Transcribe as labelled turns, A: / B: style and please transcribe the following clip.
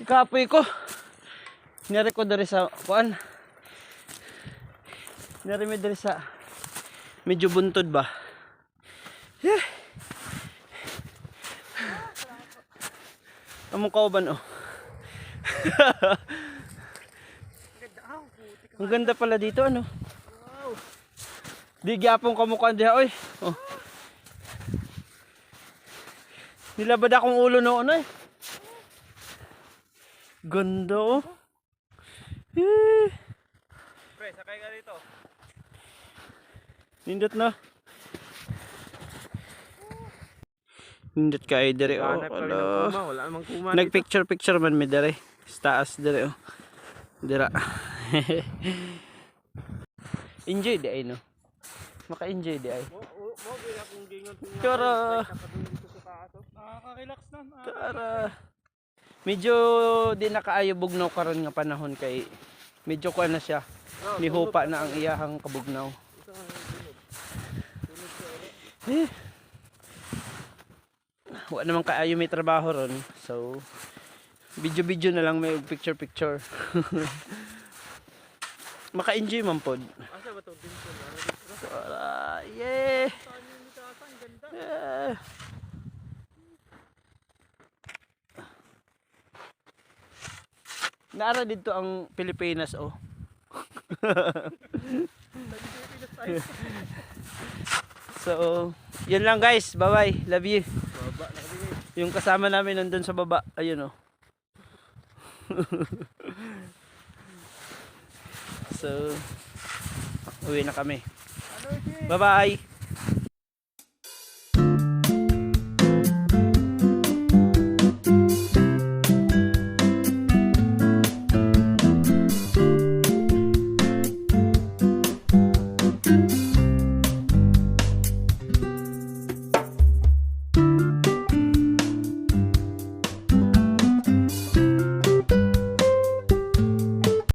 A: Kapoy ko. Nari ko dari sa kuan. Nari mi dari sa medyo buntod ba. Yeah. Among kauban oh. Ang ganda pala dito ano. Di gyapon kamukha diha oy. Oh. Nilabad akong ulo noon eh. Ganda oh. Eh.
B: Pre, sakay ka dito.
A: Nindot na. Nindot ka ay dere oh.
B: Wala namang kuma.
A: Nagpicture picture man mi dere. Sa taas dere oh. Dira. Enjoy di ay no. Maka-enjoy di ay.
B: Mo, mo, gingon.
A: Tara.
B: oh. Nakaka-relax na.
A: Tara. Medyo di nakaayo bugnaw karon nga panahon kay medyo kuan na siya. Nihupa na ang iyahang kabugnaw. Eh. Wa naman kaayo may trabaho ron. So video-video na lang may picture picture. Maka-enjoy man pod.
B: Asa ba to? Na.
A: Tara. Yeah. Yeah. Naara dito ang Pilipinas oh. so, yun lang guys. Bye-bye. Love you.
B: Baba.
A: Yung kasama namin nandun sa baba. Ayun oh. so, uwi na kami. Bye-bye.